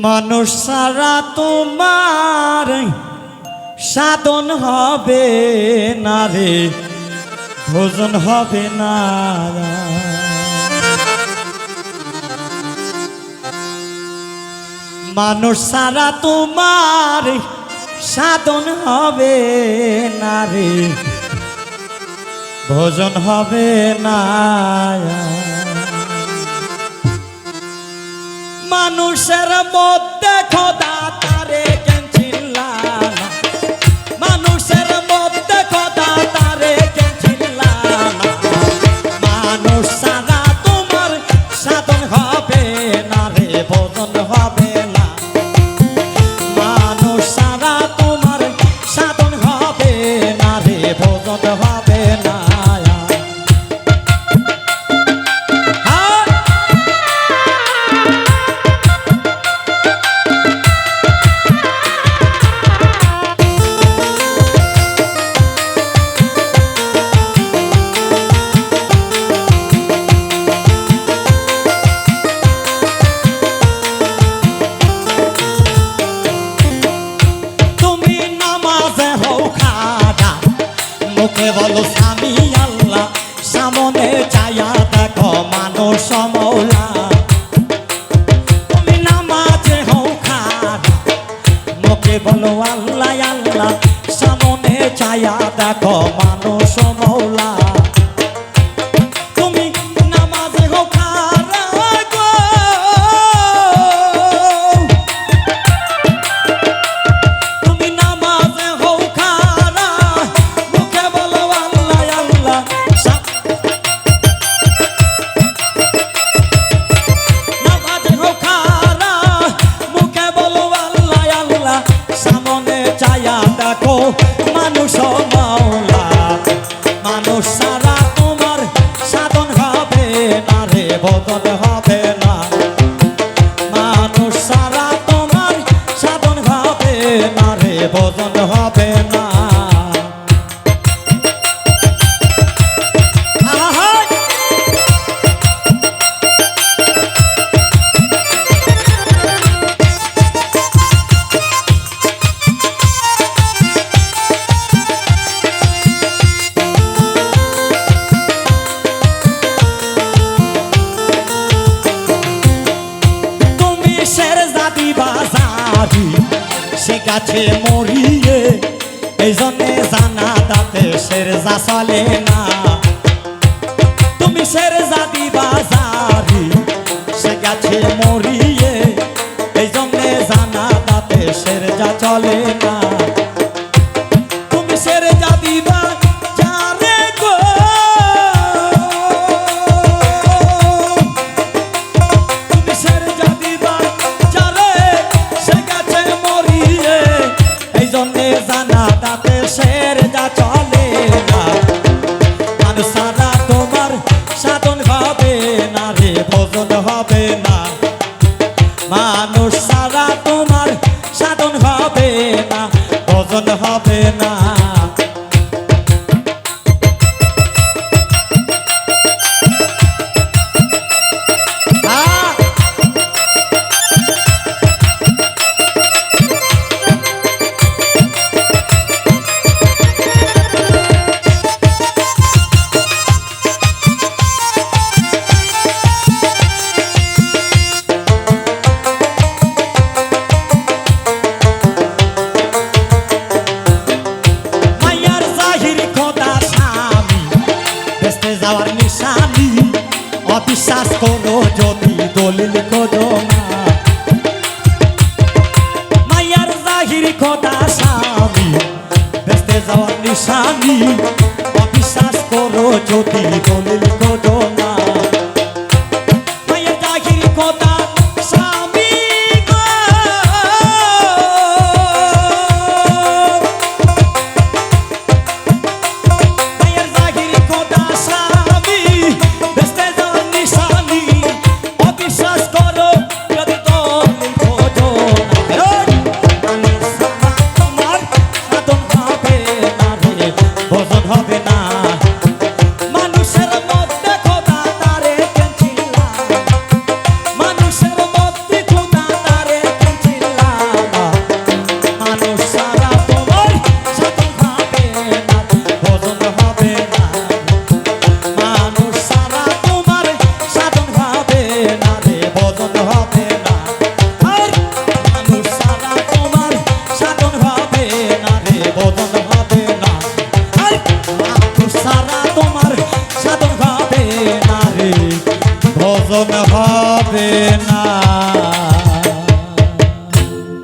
মানুষ সারা তোমার সাধন হবে না রে, ভোজন হবে না। মানুষ সারা তোমার সাধন হবে না রে, ভোজন হবে না। মানুষের মধ্যে খোদা বলো স্বামী আল্লাহ, সামনে চায়া দেখো মানুষ মৌলা তুমি নামাজে হও খাড়া মুখে বলো আল্লাহ আল্লাহ, সামনে চায়া দেখো মানুষ মৌলা মানুষ মাওলা মানুষ সারা তোমার সাধন হবে না রে সে গাছে মরিয়ে এই জন্যে জানা তাতে সের যা চলে না। তুমি শের হবে না। মানুষ যাওয়ার নিশানি অবিশ্বাস করো যদি দলিল করো না মায়ার জাহির খোদা স্বামী বেসতে যাওয়ার নিশানি অবিশ্বাস করো যদি দলিল করো হজম হবে না।